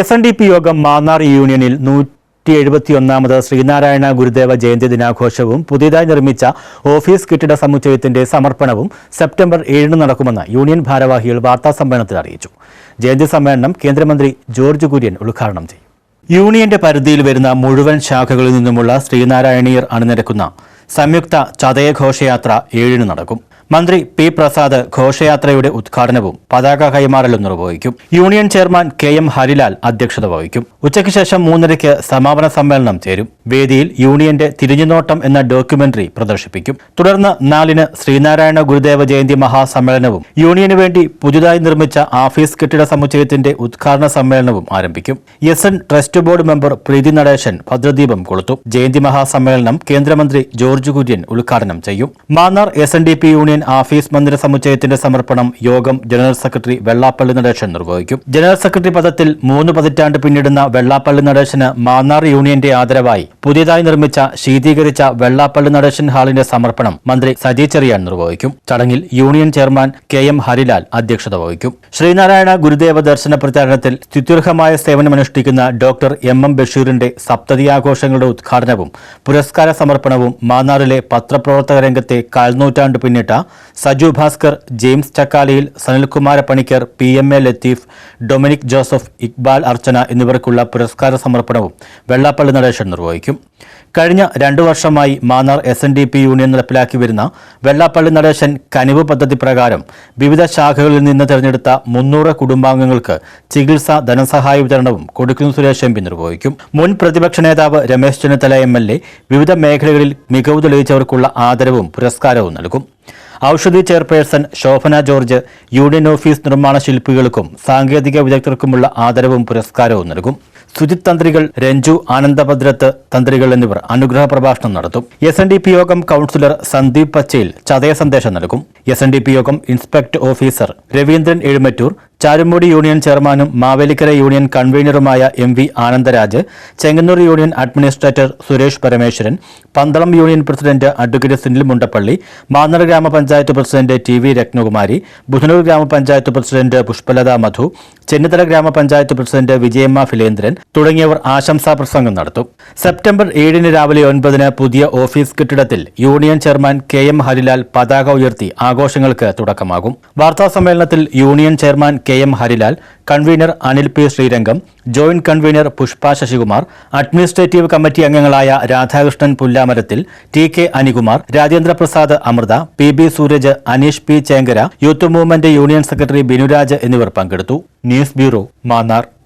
S N D P യോഗം മാന്നാർ യൂണിയനിൽ നൂറ്റി എഴുപത്തിയൊന്നാമത് ശ്രീനാരായണ ഗുരുദേവ ജയന്തി ദിനാഘോഷവും പുതിയതായി നിർമ്മിച്ച ഓഫീസ് കെട്ടിട സമുച്ചയത്തിന്റെ സമർപ്പണവും സെപ്റ്റംബർ ഏഴിന് നടക്കുമെന്ന് യൂണിയൻ ഭാരവാഹികൾ വാർത്താസമ്മേളനത്തിൽ അറിയിച്ചു. ജയന്തി സമ്മേളനം കേന്ദ്രമന്ത്രി ജോർജ് കുര്യൻ ഉദ്ഘാടനം ചെയ്യും. യൂണിയന്റെ പരിധിയിൽ വരുന്ന മുഴുവൻ ശാഖകളിൽ നിന്നുമുള്ള ശ്രീനാരായണീയർ അണിനിരക്കുന്ന സംയുക്ത ചതയഘോഷയാത്ര ഏഴിന് നടക്കും. മന്ത്രി പി പ്രസാദ് ഘോഷയാത്രയുടെ ഉദ്ഘാടനവും പതാക കൈമാറലും നിർവഹിക്കും. Union chairman K M Harilal അധ്യക്ഷത വഹിക്കും. ഉച്ചയ്ക്ക് ശേഷം മൂന്നരയ്ക്ക് സമാപന സമ്മേളനം ചേരും. വേദിയിൽ യൂണിയന്റെ തിരിഞ്ഞുനോട്ടം എന്ന ഡോക്യുമെന്ററി പ്രദർശിപ്പിക്കും. തുടർന്ന് നാലിന് ശ്രീനാരായണ ഗുരുദേവ ജയന്തി മഹാസമ്മേളനവും യൂണിയന് വേണ്ടി പുതുതായി നിർമ്മിച്ച ആഫീസ് കെട്ടിട സമുച്ചയത്തിന്റെ ഉദ്ഘാടന സമ്മേളനവും ആരംഭിക്കും. S N trust board member Preethi Natesan ഭദ്രദീപം കൊളുത്തും. ജയന്തി മഹാസമ്മേളനം കേന്ദ്രമന്ത്രി ജോർജ് കുര്യൻ ഉദ്ഘാടനം ചെയ്യും. മാന്നാർ എസ് യൂണിയൻ ആഫീസ് മന്ദിര സമുച്ചയത്തിന്റെ സമർപ്പണം യോഗം ജനറൽ സെക്രട്ടറി വെള്ളാപ്പള്ളി നടേശൻ നിർവഹിക്കും. ജനറൽ സെക്രട്ടറി പദത്തിൽ മൂന്ന് പതിറ്റാണ്ട് പിന്നിടുന്ന വെള്ളാപ്പള്ളി നടേശന് മാന്നാർ യൂണിയന്റെ ആദരവായി പുതിയതായി നിർമ്മിച്ച ശീതീകരിച്ച വെള്ളാപ്പള്ളി നടേശൻ ഹാളിന്റെ സമർപ്പണം മന്ത്രി സജി ചെറിയാൻ നിർവഹിക്കും. ചടങ്ങിൽ union chairman K M Harilal അധ്യക്ഷത വഹിക്കും. ശ്രീനാരായണ ഗുരുദേവ ദർശന പ്രചാരണത്തിൽ സ്തുത്യർഹമായ സേവനമനുഷ്ഠിക്കുന്ന ഡോക്ടർ എം എം ബഷീറിന്റെ സപ്തതി ആഘോഷങ്ങളുടെ ഉദ്ഘാടനവും പുരസ്കാര സമർപ്പണവും മാന്നാറിലെ പത്രപ്രവർത്തക രംഗത്തെ കാൽനൂറ്റാണ്ട് പിന്നിട്ട Saju Bhaskar James Chakkaliyil Sanilkumara Panicker P M A Latheef Dominic Joseph Iqbal Archana എന്നിവർക്കുള്ള പുരസ്കാര സമർപ്പണവും വെള്ളാപ്പള്ളി നടേശൻ നിർവഹിക്കും. കഴിഞ്ഞ രണ്ടു വർഷമായി Mannar S N D P union നടപ്പിലാക്കി വരുന്ന വെള്ളാപ്പള്ളി നടേശൻ കനിവ് പദ്ധതി പ്രകാരം വിവിധ ശാഖകളിൽ നിന്ന് തിരഞ്ഞെടുത്ത മുന്നൂറ് കുടുംബാംഗങ്ങൾക്ക് ചികിത്സാ ധനസഹായ വിതരണവും കൊടുക്കുന്ന സുരേഷ് എം പി നിർവഹിക്കും. മുൻ പ്രതിപക്ഷ നേതാവ് Ramesh Chennithala M L A വിവിധ മേഖലകളിൽ മികവ് തെളിയിച്ചവർക്കുള്ള ആദരവും പുരസ്കാരവും നൽകും. Aushadhi chairperson Shobhana George union office നിർമ്മാണ ശില്പികൾക്കും സാങ്കേതിക വിദഗ്ധർക്കുമുള്ള ആദരവും പുരസ്കാരവും നൽകും. സുജിത് തന്ത്രികൾ രഞ്ജു ആനന്ദഭദ്രത്ത് തന്ത്രികൾ എന്നിവർ അനുഗ്രഹ പ്രഭാഷണം നടത്തും. എസ് യോഗം കൌൺസിലർ സന്ദീപ് പച്ചയിൽ ചതയ സന്ദേശം നൽകും. S N D P Yogam inspector officer Raveendran Ezhumattoor Charummoodu union ചെയർമാനും Mavelikara union കൺവീനറുമായ M V Anandaraj Chengannur union administrator Suresh Parameswaran Pandalam union president advocate Sunil Mundappally Mannar ഗ്രാമപഞ്ചായത്ത് president T V Rathnakumari Budhanoor ഗ്രാമപഞ്ചായത്ത് president Pushpalatha മധു ചെന്നിത്തല ഗ്രാമപഞ്ചായത്ത് president Vijayamma Philendran തുടങ്ങിയവർ ആശംസാ പ്രസംഗം നടത്തും. September ഏഴിന് രാവിലെ ഒൻപതിന് പുതിയ ഓഫീസ് കെട്ടിടത്തിൽ union chairman K M Harilal പതാക ഉയർത്തി ആഘോഷങ്ങൾക്ക് തുടക്കമാകും. വാർത്താ സമ്മേളനത്തിൽ union chairman K M Harilal convener Anil P Sreerangam joint convener Pushpa Sasikumar administrative committee അംഗങ്ങളായ Radhakrishnan Pullamarathil T K Anikumar Rajendra Prasad Amrutha P B Sooraj Aneesh P Chenkara youth movement union secretary Binuraj എന്നിവർ പങ്കെടുത്തു. News bureau Mannar.